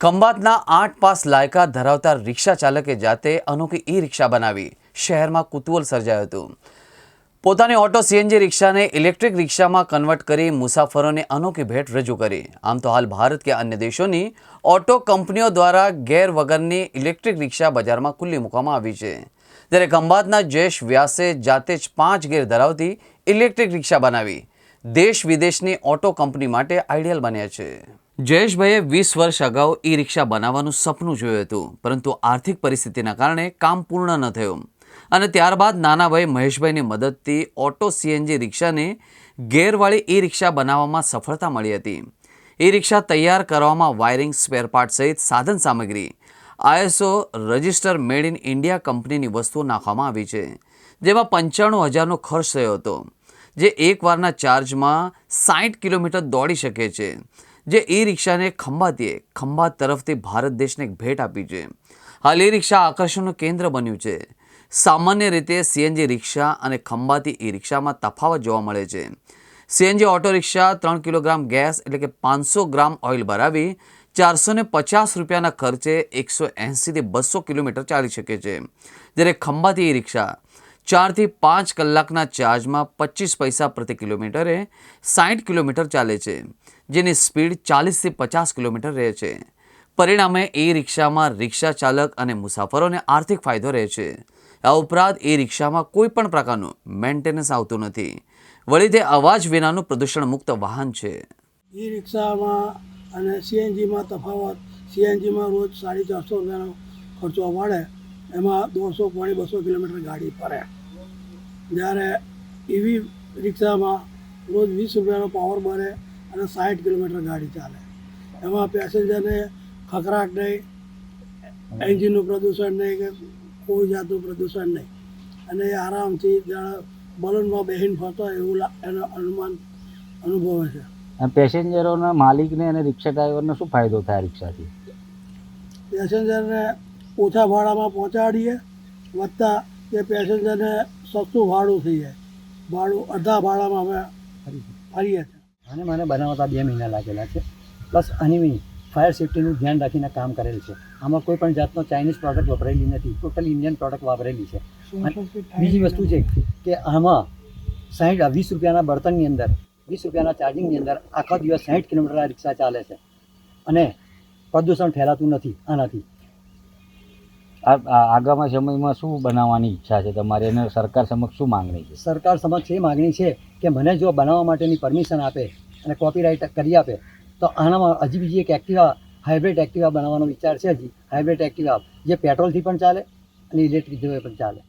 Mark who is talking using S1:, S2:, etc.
S1: ખંભાતના આઠ પાસ લાયકાત ધરાવતા રિક્ષા ચાલકે જાતે અનોખી ઈ રિક્ષા બનાવી શહેરમાં કુતૂહલ સર્જાયું હતું. પોતાની ઓટો સીએનજી રિક્ષાને ઇલેક્ટ્રિક રિક્ષામાં કન્વર્ટ કરી મુસાફરોને અનોખી ભેટ રજૂ કરી. આમ તો હાલ ભારત કે અન્ય દેશોની ઓટો કંપનીઓ દ્વારા ગેર વગરની ઇલેક્ટ્રિક રિક્ષા બજારમાં ખુલ્લી મૂકવામાં આવી છે. જ્યારે ખંભાતના જયેશ વ્યાસે જાતે જ પાંચ ગેર ધરાવતી ઇલેક્ટ્રિક રિક્ષા બનાવી દેશ વિદેશની ઓટો કંપની માટે આઈડિયલ બન્યા છે. જયેશભાઈએ વીસ વર્ષ અગાઉ ઈ રિક્ષા બનાવવાનું સપનું જોયું હતું, પરંતુ આર્થિક પરિસ્થિતિના કારણે કામ પૂર્ણ ન થયું. અને ત્યારબાદ નાના ભાઈ મહેશભાઈની મદદથી ઓટો સીએનજી રિક્ષાને ગેરવાળી ઈ રિક્ષા બનાવવામાં સફળતા મળી હતી. ઈ રિક્ષા તૈયાર કરવામાં વાયરિંગ સ્પેરપાર્ટ સહિત સાધન સામગ્રી, ISO register made in India કંપનીની વસ્તુઓ નાખવામાં આવી છે, જેમાં પંચાણું હજારનો ખર્ચ થયો હતો, જે એકવારના ચાર્જમાં સાઠ કિલોમીટર દોડી શકે છે. જે ઈ રિક્ષાને ખંભાતીએ ખંભાત તરફથી ભારત દેશને એક ભેટ આપી છે. હાલ ઈ રિક્ષા આકર્ષણનું કેન્દ્ર બન્યું છે. સામાન્ય રીતે સીએનજી રિક્ષા અને ખંભાતી ઈ રિક્ષામાં તફાવત જોવા મળે છે. સીએનજી ઓટો રિક્ષા ત્રણ કિલોગ્રામ ગેસ એટલે કે પાંચસો ગ્રામ ઓઇલ ભરાવી ચારસો ને પચાસ રૂપિયાના ખર્ચે એકસો એંસીથી બસો કિલોમીટર ચાલી શકે છે. જ્યારે ખંભાતી ઈ રિક્ષા ચારથી પાંચ કલાકના ચાર્જમાં પચીસ પૈસા પ્રતિ કિલોમીટરે સાઠ કિલોમીટર ચાલે છે. જેની સ્પીડ ચાલીસથી પચાસ કિલોમીટર રહે છે. પરિણામે એ રિક્ષામાં રિક્ષા ચાલક અને મુસાફરોને આર્થિક ફાયદો રહે છે. આ ઉપરાંત એ રિક્ષામાં કોઈ પણ પ્રકારનું મેન્ટેનન્સ આવતું નથી. વળી તે અવાજ વિનાનું પ્રદૂષણ મુક્ત વાહન છે.
S2: ઈ રિક્ષામાં અને સીએનજીમાં તફાવત, સીએનજીમાં રોજ સાડી ચારસો રૂપિયાનો ખર્ચો પડે એમાં દોઢસો પોણી બસો કિલોમીટર ગાડી ફરે. જ્યારે ઈવી રિક્ષામાં રોજ વીસ રૂપિયાનો પાવર બને અને સાઠ કિલોમીટર ગાડી ચાલે. એમાં પેસેન્જરને ખખરાટ નહીં એન્જિનનું પ્રદૂષણ નહીં કે કોઈ જાતનું પ્રદૂષણ નહીં. અને એ આરામથી જાણે બલૂનમાં બેહીને ફરતો એવું એનો અનુમાન અનુભવે છે.
S3: પેસેન્જરોના માલિકને અને રિક્ષા ડ્રાઈવરને શું ફાયદો થાય રિક્ષાથી?
S2: પેસેન્જરને ઓછા ભાડામાં પહોંચાડીએ વધતા એ પેસેન્જરને સસ્તું ભાડું થઈ જાય ભાડું અડધા ભાડામાં અમે ફરીએ છીએ.
S4: અને મને બનાવતા બે મહિના લાગેલા છે. પ્લસ અહીં ફાયર સેફ્ટીનું ધ્યાન રાખીને કામ કરેલ છે. આમાં કોઈ પણ જાતનો ચાઇનીઝ પ્રોડક્ટ વપરાયેલી નથી. ટોટલ ઇન્ડિયન પ્રોડક્ટ વાપરેલી છે. બીજી વસ્તુ છે કે આમાં સાઠ વીસ રૂપિયાના બર્તનની અંદર વીસ રૂપિયાના ચાર્જિંગની અંદર આખો દિવસ સાઠ કિલોમીટર આ રિક્ષા ચાલે છે. અને પ્રદૂષણ ફેલાતું નથી આનાથી.
S3: આગામી સમયમાં શું બનાવવાની ઈચ્છા છે તમારી અને સરકાર સમક્ષ શું માંગણી છે?
S4: સરકાર સમક્ષ એ માગણી છે કે મને જો બનાવવા માટેની પરમિશન આપે અને કોપીરાઇટ કરી આપે, તો આનામાં હજી બીજી એક એક્ટિવા હાઇબ્રિડ એક્ટિવા બનાવવાનો વિચાર છે હજી. હાઇબ્રિડ એક્ટિવા જે પેટ્રોલથી પણ ચાલે અને ઇલેક્ટ્રિક પણ ચાલે.